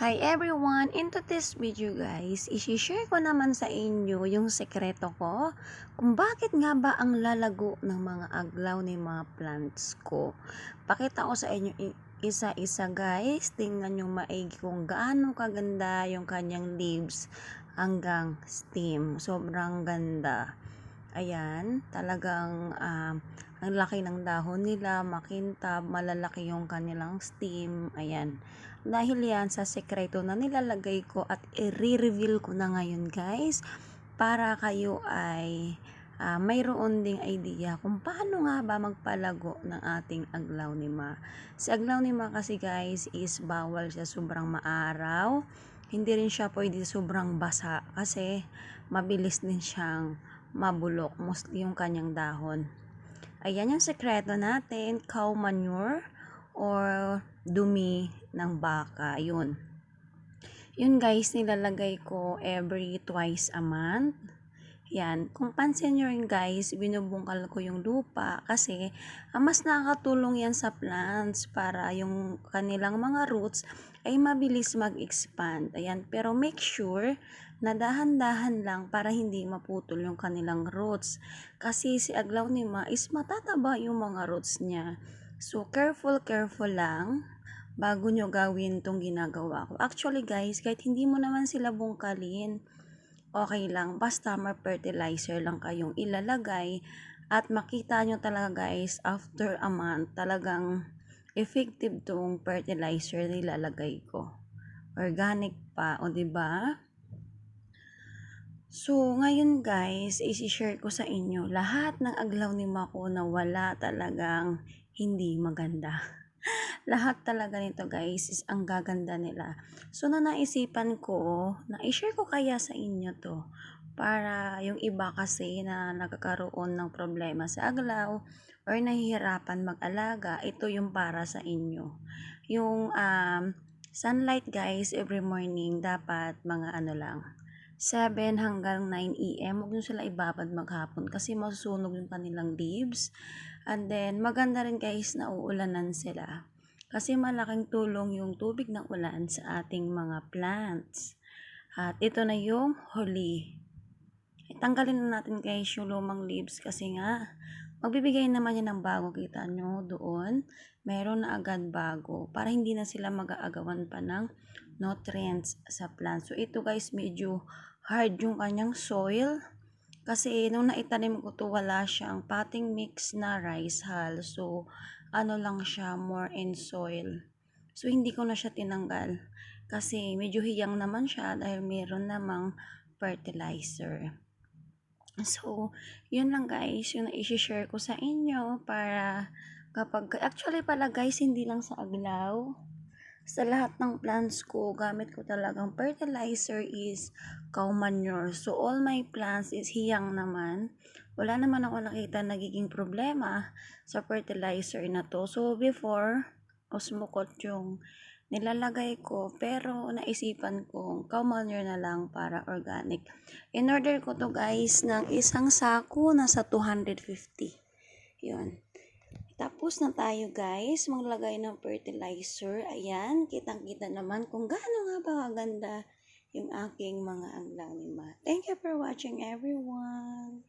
Hi everyone! Into this video guys, isi-share ko naman sa inyo yung sekreto ko kung bakit nga ba ang lalago ng mga aglaw ng mga plants ko. Pakita ko sa inyo isa-isa guys, tingnan nyo maigi kung gaano kaganda yung kanyang leaves hanggang stem. Sobrang ganda. Ayan, talagang um, ang laki ng dahon nila, makintab, malalaki yung kanilang stem. Ayan. Dahil yan sa sekreto na nilalagay ko at i-reveal ko na ngayon guys para kayo ay uh, mayroon ding idea kung paano nga ba magpalago ng ating aglaw ni Ma. Si aglaw ni Ma kasi guys is bawal siya sobrang maaraw. Hindi rin siya pwede sobrang basa kasi mabilis din siyang mabulok mostly yung kanyang dahon. Ayan yung sekreto natin, cow manure or dumi ng baka. Yun. Yun guys, nilalagay ko every twice a month. Yan. Kung pansin nyo rin guys, binubungkal ko yung lupa kasi ah, mas nakakatulong yan sa plants para yung kanilang mga roots ay mabilis mag-expand. Ayan. Pero make sure na dahan-dahan lang para hindi maputol yung kanilang roots. Kasi si aglaw ni Ma is matataba yung mga roots niya. So, careful, careful lang bago nyo gawin tong ginagawa ko. Actually guys, kahit hindi mo naman sila bungkalin, okay lang. Basta may fertilizer lang kayong ilalagay at makita nyo talaga guys, after a month, talagang effective tong fertilizer na ilalagay ko. Organic pa, o ba diba? So, ngayon guys, isi-share ko sa inyo lahat ng aglaw ni Mako na wala talagang hindi maganda. lahat talaga nito guys is ang gaganda nila. So, na naisipan ko, na i-share ko kaya sa inyo to para yung iba kasi na nagkakaroon ng problema sa aglaw or nahihirapan mag-alaga, ito yung para sa inyo. Yung um, sunlight guys, every morning, dapat mga ano lang, 7 hanggang 9 a.m. Huwag nyo sila ibabad maghapon kasi masusunog yung kanilang leaves. And then, maganda rin guys na uulanan sila. Kasi malaking tulong yung tubig ng ulan sa ating mga plants. At ito na yung huli. Tanggalin na natin guys yung lumang leaves kasi nga magbibigay naman yan ng bago kita nyo doon. Meron na agad bago para hindi na sila mag-aagawan pa ng nutrients sa plant. So ito guys medyo hard yung kanyang soil. Kasi nung naitanim ko to wala siyang potting mix na rice hull. So ano lang siya more in soil. So hindi ko na siya tinanggal. Kasi medyo hiyang naman siya dahil meron namang fertilizer. So, yun lang guys, yung na-share ko sa inyo para kapag, actually pala guys, hindi lang sa aglaw, sa lahat ng plants ko, gamit ko talagang fertilizer is cow manure. So, all my plants is hiyang naman. Wala naman ako nakita nagiging problema sa fertilizer na to. So, before, osmocot yung nilalagay ko. Pero, naisipan kong cow manure na lang para organic. In order ko to guys ng isang sako nasa 250. Yun. Tapos na tayo guys, maglagay ng fertilizer. Ayan, kitang-kita naman kung gaano nga ba kaganda yung aking mga anglaw ni Ma. Thank you for watching everyone.